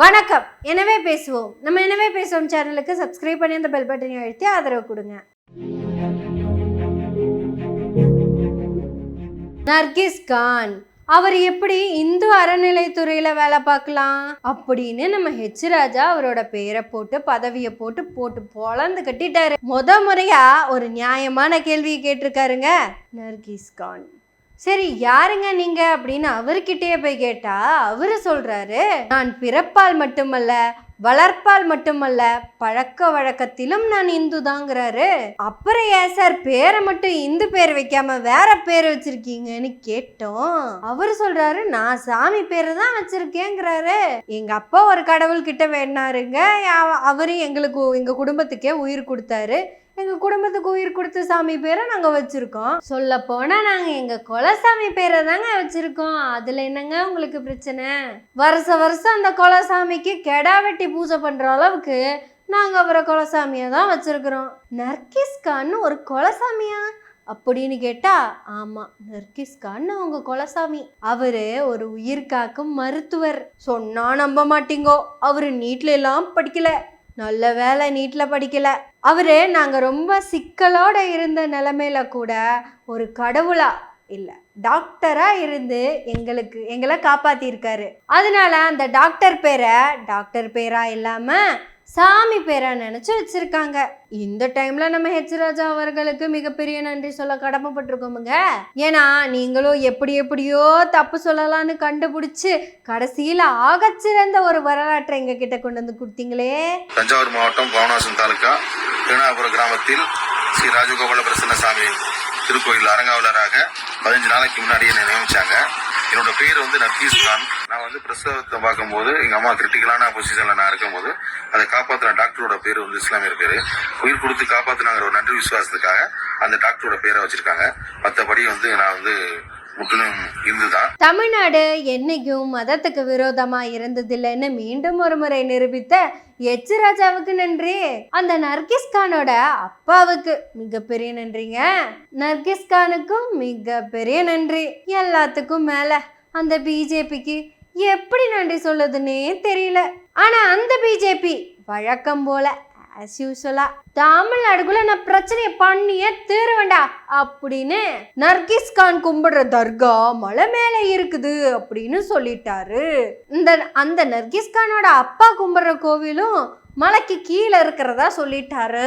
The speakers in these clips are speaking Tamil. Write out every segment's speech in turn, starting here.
வணக்கம். எனவே பேசுவோம். நம்ம எனவே பேசுவோம் சேனலுக்கு சப்ஸ்கிரைப் பண்ணி அந்த பெல் பட்டனை அழுத்தி ஆதரவு கொடுங்க. நர்கிஸ் கான் அவர் எப்படி இந்து அறநிலைத்துறையில வேலை பார்க்கலாம்? அப்படின்னு நம்ம ஹெச் ராஜா அவரோட பேரை போட்டு பதவியை போட்டு போட்டு பொழந்து கட்டிட்டாரு. முத முறையா ஒரு நியாயமான கேள்வியை கேட்டிருக்காருங்க நர்கிஸ் கான். சரி யாருங்க நீங்க அப்படின்னு அவர்கிட்டயே போய் கேட்டா அவரு சொல்றாரு நான் பிறப்பால் மட்டுமல்ல வளர்ப்பால் மட்டுமல்ல பழக்க வழக்கத்திலும் நான் இந்து தாங்கிறாரு அப்புறம் ஏன் சார் பேரை மட்டும் இந்து பேர் வைக்காம வேற பேர் வச்சிருக்கீங்கன்னு கேட்டோம். அவரு சொல்றாரு நான் சாமி பேரை தான் வச்சிருக்கேங்கிறாரு. எங்க அப்பா ஒரு கடவுள் கிட்ட வேணாருங்க அவரு எங்களுக்கு எங்க குடும்பத்துக்கே உயிர் கொடுத்தாரு. எங்க குடும்பத்துக்கு உயிர் கொடுத்த சாமி பேரை நாங்க வச்சிருக்கோம். சொல்ல போனா நாங்க எங்க குலசாமி பேரை தாங்க வச்சிருக்கோம். அதுல என்னங்க உங்களுக்கு பிரச்சனை? வருஷ வருஷம் அந்த குலசாமிக்கு கெடா வெட்டி பூஜை பண்ற அளவுக்கு நாங்க அவரை கொலசாமியை தான் வச்சிருக்கிறோம். நர்கிஸ்கான்னு ஒரு குலசாமியா? அப்படின்னு கேட்டா ஆமா நர்கிஸ் கான் அவங்க குலசாமி. அவரு ஒரு உயிர் காக்கும் மருத்துவர். சொன்னா நம்ப மாட்டீங்கோ. அவரு நீட்ல எல்லாம் படிக்கல. நல்ல வேலை நீட்டில் படிக்கலை. அவரு நாங்கள் ரொம்ப சிக்கலோட இருந்த நிலமையில கூட ஒரு கடவுளா இல்லை டாக்டராக இருந்து எங்களுக்கு எங்களை காப்பாற்றிருக்காரு அதனால அந்த டாக்டர் பேரை டாக்டர் பேராக இல்லாமல் சாமி பேரா நினச்சி வச்சுருக்காங்க. இந்த டைமில் நம்ம ஹெச் ராஜா அவர்களுக்கு மிகப்பெரிய நன்றி சொல்ல கடமைப்பட்டிருக்கோமுங்க. ஏன்னா நீங்களும் எப்படி எப்படியோ தப்பு சொல்லலான்னு கண்டுபிடிச்சு கடைசியில் ஆகச்சிறந்த ஒரு வரலாற்றை எங்க கிட்ட கொண்டு வந்து கொடுத்தீங்களே. தஞ்சாவூர் மாவட்டம் பவனாசன் தாலுக்கா திருநாபுரம் கிராமத்தில் ஸ்ரீ ராஜகோபால பிரசன்ன சாமி திருக்கோயில் அரங்காவலராக பதினஞ்சு நாளைக்கு முன்னாடியே நியமிச்சாங்க. என்னோட பேர் வந்து நர்கீஸ் கான். நான் வந்து பிரசவத்தை பார்க்கும்போது எங்க அம்மா கிரிட்டிக்கலான பொசிஷன்ல நான் இருக்கும்போது அதை காப்பாத்தின டாக்டரோட பேர் வந்து இஸ்லாமியர் பேரு. உயிர் கொடுத்து காப்பாத்தினாங்கிற ஒரு நன்றி விசுவாசத்துக்காக அந்த டாக்டரோட பேரை வச்சிருக்காங்க. மற்றபடி வந்து நான் வந்து இந்து தான் தமிழ்நாடு என்னைக்கும் மதத்துக்கு விரோதமா இருந்ததில்லைன்னு மீண்டும் ஒரு முறை நிரூபித்த எச் ராஜாவுக்கு நன்றி. அந்த நர்கிஸ்கானோட அப்பாவுக்கு மிகப்பெரிய நன்றிங்க. நர்கிஸ்கானுக்கும் மிகப்பெரிய நன்றி. எல்லாத்துக்கும் மேல அந்த பிஜேபிக்கு எப்படி நன்றி சொல்லுதுன்னே தெரியல. ஆனா அந்த பிஜேபி வழக்கம் போல அஸ் யூஸ்வலா தமிழ்நாடுக்குள்ள நான் பிரச்சனையை பண்ணியே தீருவேண்டா அப்படின்னு நர்கிஸ் கான் கும்பிடுற தர்கா மலை மேலே இருக்குது அப்படின்னு சொல்லிட்டாரு. இந்த அந்த நர்கிஸ் கானோட அப்பா கும்பிடுற கோவிலும் மலைக்கு கீழே இருக்கிறதா சொல்லிட்டாரு.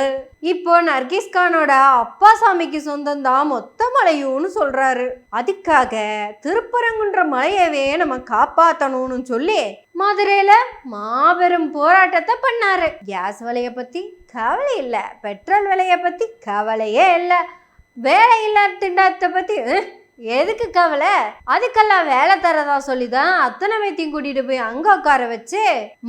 இப்போ நர்கிஸ் கானோட அப்பா சாமிக்கு சொந்தம் தான் மொத்த மலையும்னு சொல்றாரு. அதுக்காக திருப்பரங்குன்ற மலையவே நம்ம காப்பாத்தணும்னு சொல்லி மதுரையில மாபெரும் போராட்டத்தை பண்ணாரு. கேஸ் விலைய பத்தி கவலை இல்லை பெட்ரோல் விலைய பத்தி கவலையே இல்லை வேலை திண்டாத்தை திண்டாட்டத்தை பத்தி எதுக்கு கவலை? அதுக்கெல்லாம் வேலை தரதா சொல்லிதான் அத்தனை பேத்தையும் கூட்டிட்டு போய் அங்க உட்கார வச்சு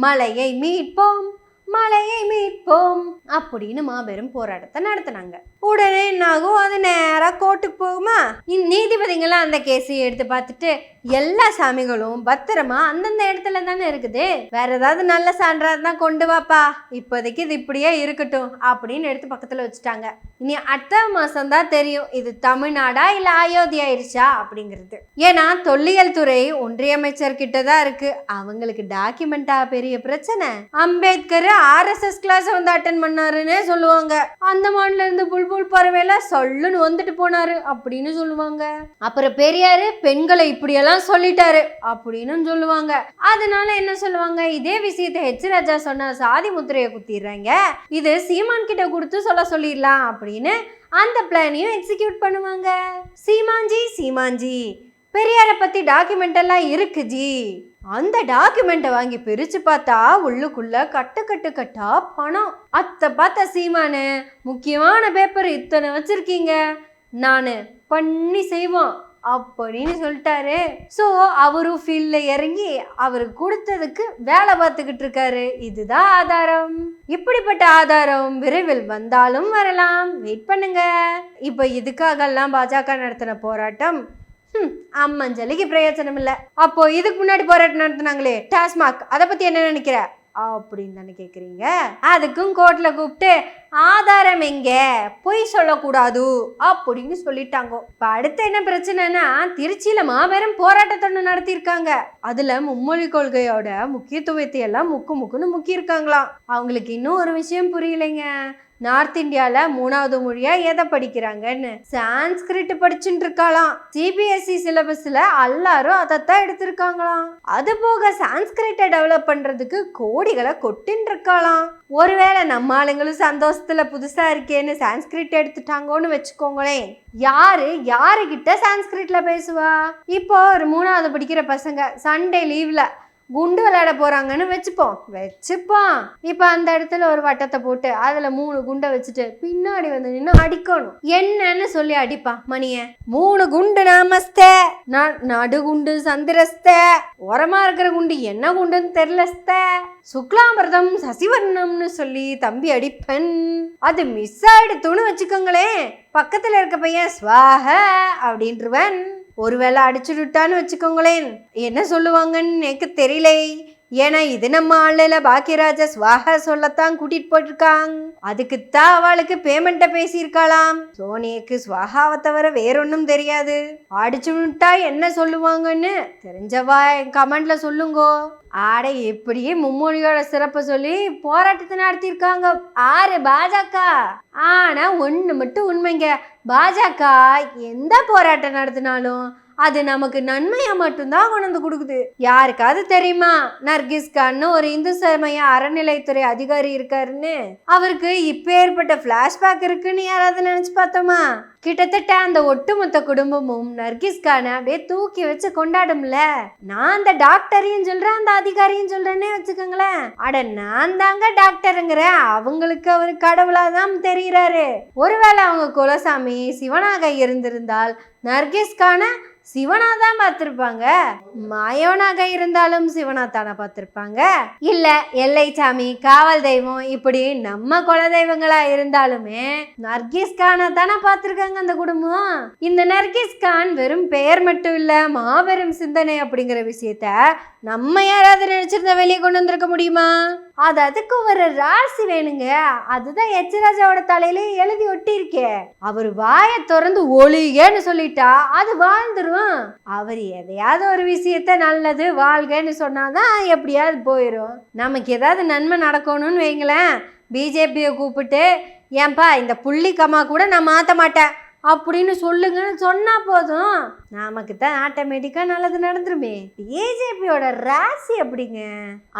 மலையை மீட்போம். மலையை மீட்போம் அப்படின்னு மாபெரும் போராட்டத்தை நடத்தினாங்க. உடனே என்னாகும் அது நேராக கோர்ட்டுக்கு போகுமா? இந் நீதிபதிங்களாம் அந்த கேஸை எடுத்து பார்த்துட்டு எல்லா சாமிகளும் பத்திரமா அந்தந்த இடத்துல தானே இருக்குது. வேற ஏதாவது நல்ல சான்றா தான் கொண்டு வாப்பா. இப்போதைக்கு இது இப்படியே இருக்கட்டும் அப்படின்னு எடுத்து பக்கத்தில் வச்சுட்டாங்க. இனி அடுத்த மாதம் தான் தெரியும் இது தமிழ்நாடா இல்லை அயோத்தி ஆயிடுச்சா அப்படிங்கிறது. ஏன்னா தொல்லியல் துறை ஒன்றிய அமைச்சர் கிட்ட தான் இருக்கு. அவங்களுக்கு டாக்குமெண்டா பெரிய பிரச்சனை. அம்பேத்கர் ஆர்எஸ்எஸ் கிளாஸ் வந்து அட்டன் பண்ணாருன்னே சொல்லுவாங்க. அந்த மாநில இருந்து புல்புல் பறவையில சொல்லுன்னு வந்துட்டு போனாரு அப்படின்னு சொல்லுவாங்க. அப்புறம் பெரியாரு பெண்களை இப்படியெல்லாம் சொல்லிட்டாரு அப்படின்னு சொல்லுவாங்க. அதனால என்ன சொல்லுவாங்க? இதே விஷயத்தை ஹெச் ராஜா சொன்ன சாதி முத்திரையை குத்திடுறாங்க. இது சீமான் கிட்ட கொடுத்து சொல்ல சொல்லிடலாம் அப்படின்னு அந்த பிளானையும் எக்ஸிக்யூட் பண்ணுவாங்க. சீமான்ஜி சீமான்ஜி பெரியாரை பத்தி டாக்குமெண்ட் எல்லாம் இருக்கு ஜி. அந்த டாக்குமெண்ட்டை வாங்கி பிரித்து பார்த்தா உள்ளுக்குள்ள கட்டு கட்டு கட்டா பணம். அத்தை பார்த்தா சீமானு முக்கியமான பேப்பர் இத்தனை வச்சுருக்கீங்க. நான் பண்ணி செய்வோம் அப்படின்னு சொல்லிட்டாரு. ஸோ அவரும் ஃபீல்டில் இறங்கி அவருக்கு கொடுத்ததுக்கு வேலை பார்த்துக்கிட்டு இருக்காரு. இதுதான் ஆதாரம். இப்படிப்பட்ட ஆதாரம் விரைவில் வந்தாலும் வரலாம். வெயிட் பண்ணுங்க. இப்போ இதுக்காகலாம் பாஜக நடத்தின போராட்டம் அம்மஞ்சலிக்கு பிரயோஜனம் இல்லை அப்போ இதுக்கு முன்னாடி போராட்டம் நடத்தினாங்களே டாஸ்மாக் அதை பத்தி என்ன நினைக்கிற? அப்படின்னு தானே கேட்குறீங்க அதுக்கும் கோர்ட்டில் கூப்பிட்டு ஆதாரம் எங்க? பொய் சொல்லக்கூடாது அப்படின்னு சொல்லிட்டாங்க. இப்போ அடுத்து என்ன பிரச்சனைனா திருச்சியில் மாபெரும் போராட்டத்தொன்னு நடத்தியிருக்காங்க. அதில் மும்மொழி கொள்கையோட முக்கியத்துவத்தை எல்லாம் முக்கு முக்குன்னு முக்கியிருக்காங்களாம். அவங்களுக்கு இன்னும் ஒரு விஷயம் புரியலைங்க. நார்த் இந்தியாவில் மூணாவது மொழியாக எதை படிக்கிறாங்கன்னு? சான்ஸ்கிரிட் படிச்சுட்டு இருக்காளாம் சிபிஎஸ்சி சிலபஸில் எல்லாரும் அதைத்தான் எடுத்திருக்காங்களாம். அது போக சான்ஸ்கிரிட்டை டெவலப் பண்ணுறதுக்கு கோடிகளை கொட்டின்னு இருக்காளாம் ஒருவேளை நம்ம ஆளுங்களும் சந்தோஷத்தில் புதுசாக இருக்கேன்னு சான்ஸ்கிரிட் எடுத்துட்டாங்கன்னு வச்சுக்கோங்களேன். யாரு? யாருக்கிட்ட சான்ஸ்கிரிட்ல பேசுவா? இப்போ ஒரு மூணாவது படிக்கிற பசங்க சண்டே லீவ்ல குண்டு விளையாட போகிறாங்கன்னு வச்சுப்போம். வச்சுப்போம். இப்போ அந்த இடத்துல ஒரு வட்டத்தை போட்டு அதில் மூணு குண்டை வச்சுட்டு பின்னாடி வந்து நின்று அடிக்கணும். என்னன்னு சொல்லி அடிப்பான் மணிய மூணு குண்டு நாமஸ்தே. ந- நடுகுண்டு சந்திரஸ்த. உரமா இருக்கிற குண்டு என்ன குண்டுன்னு தெரிலஸ்த சுக்லாமிரதம் சசிவர்ணம்னு சொல்லி தம்பி அடிப்பன். அது மிஸ் ஆயிடுத்துன்னு வச்சுக்கோங்களேன். பக்கத்தில் இருக்க பையன் ஸ்வாக அப்படின்றவன். ஒருவேளை அடிச்சுடுட்டான்னு வச்சுக்கோங்களேன். என்ன சொல்லுவாங்கன்னு எனக்கு தெரியல. ஏன்னா இது நம்ம ஆளுல பாக்கியராஜா ஸ்வாஹா சொல்லத்தான் கூட்டிட்டு போட்டிருக்காங்க அதுக்குத்தான் அவளுக்கு பேமெண்ட்டை பேசியிருக்காளாம். சோனியக்கு ஸ்வாகாவை தவிர வேறொன்னும் தெரியாது. அடிச்சு விட்டா என்ன சொல்லுவாங்கன்னு தெரிஞ்சவா என் கமெண்ட்ல சொல்லுங்கோ. ஆடை எப்படியே மும்மொழியோட சிறப்பை சொல்லி போராட்டத்தை நடத்தியிருக்காங்க. ஆறு பாஜக. ஆனா ஒன்று மட்டும் உண்மைங்க. பாஜக எந்த போராட்டம் நடத்தினாலும் அது நமக்கு நன்மையை மட்டும்தான் கொண்டு கொடுக்குது. யாருக்காவது தெரியுமா? நர்கிஸ் கான்னு ஒரு இந்து சமய அறநிலைத்துறை அதிகாரி இருக்காருன்னு. அவருக்கு இப்ப ஏற்பட்ட பிளாஷ்பேக் இருக்குன்னு யாராவது நினைச்சு பார்த்தோமா? கிட்டத்தட்ட அந்த ஒட்டுமொத்த குடும்பமும் நர்கிஸ் கானை அப்படியே தூக்கி வச்சு கொண்டாடும்ல. நான் அந்த டாக்டரையும் சொல்றேன் அந்த அதிகாரியும் சொல்றேன்னே வச்சுக்கோங்களேன். அட நான் தாங்க டாக்டருங்கிறேன். அவங்களுக்கு அவர் கடவுளாக தான் தெரிகிறாரு ஒருவேளை அவங்க குலசாமி சிவனாக இருந்திருந்தால் நர்கிஸ்கான சிவனா தான் பார்த்துருப்பாங்க. மாயோனாக இருந்தாலும் சிவனா தானே பார்த்துருப்பாங்க. இல்ல எல்லைச்சாமி காவல் தெய்வம் இப்படி நம்ம குல தெய்வங்களா இருந்தாலுமே நர்கிஸ் கானை தானே பார்த்துருக்காங்க அந்த குடும்பம். இந்த நர்கிஸ் கான் வெறும் பெயர் மட்டும் இல்ல மாபெரும் சிந்தனை அப்படிங்கிற விஷயத்த நம்ம யாராவது நினைச்சிருந்தா வெளியே கொண்டு வந்திருக்க முடியுமா? அது அதுக்கு ஒரு ராசி வேணுங்க. அதுதான் எச்சராஜாவோட தலையிலே எழுதி ஒட்டியிருக்கே. அவர் வாயை திறந்து ஒளிகேன்னு சொல்லிட்டா அது வாழ்ந்துடும் அவர் எதையாவது ஒரு விஷயத்த நல்லது வாழ்கன்னு சொன்னாதான் எப்படியாவது போயிடும் நமக்கு ஏதாவது நன்மை நடக்கணும்னு வைங்களேன். பிஜேபியை கூப்பிட்டு ஏன்பா இந்த புள்ளி கம்மா கூட நான் மாற்ற மாட்டேன். அப்படின்னு சொல்லுங்கன்னு சொன்னால் போதும். நமக்கு தான் ஆட்டோமேட்டிக்காக நல்லது நடந்துருமே. பிஜேபியோட ராசி அப்படிங்க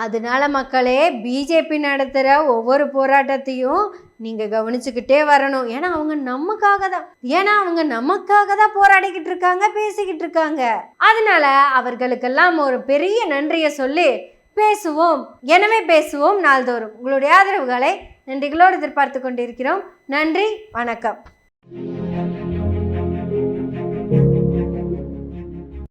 அதனால மக்களே பிஜேபி நடத்துகிற ஒவ்வொரு போராட்டத்தையும் நீங்கள் கவனிச்சுக்கிட்டே வரணும். ஏன்னா அவங்க நமக்காக தான். ஏன்னா அவங்க நமக்காக தான் போராடிக்கிட்டு இருக்காங்க பேசிக்கிட்டு இருக்காங்க. அதனால அவர்களுக்கெல்லாம் ஒரு பெரிய நன்றியை சொல்லி பேசுவோம். எனவே பேசுவோம் நாள்தோறும். உங்களுடைய ஆதரவுகளை நன்றிகளோடு எதிர்பார்த்து கொண்டிருக்கிறோம். நன்றி வணக்கம்.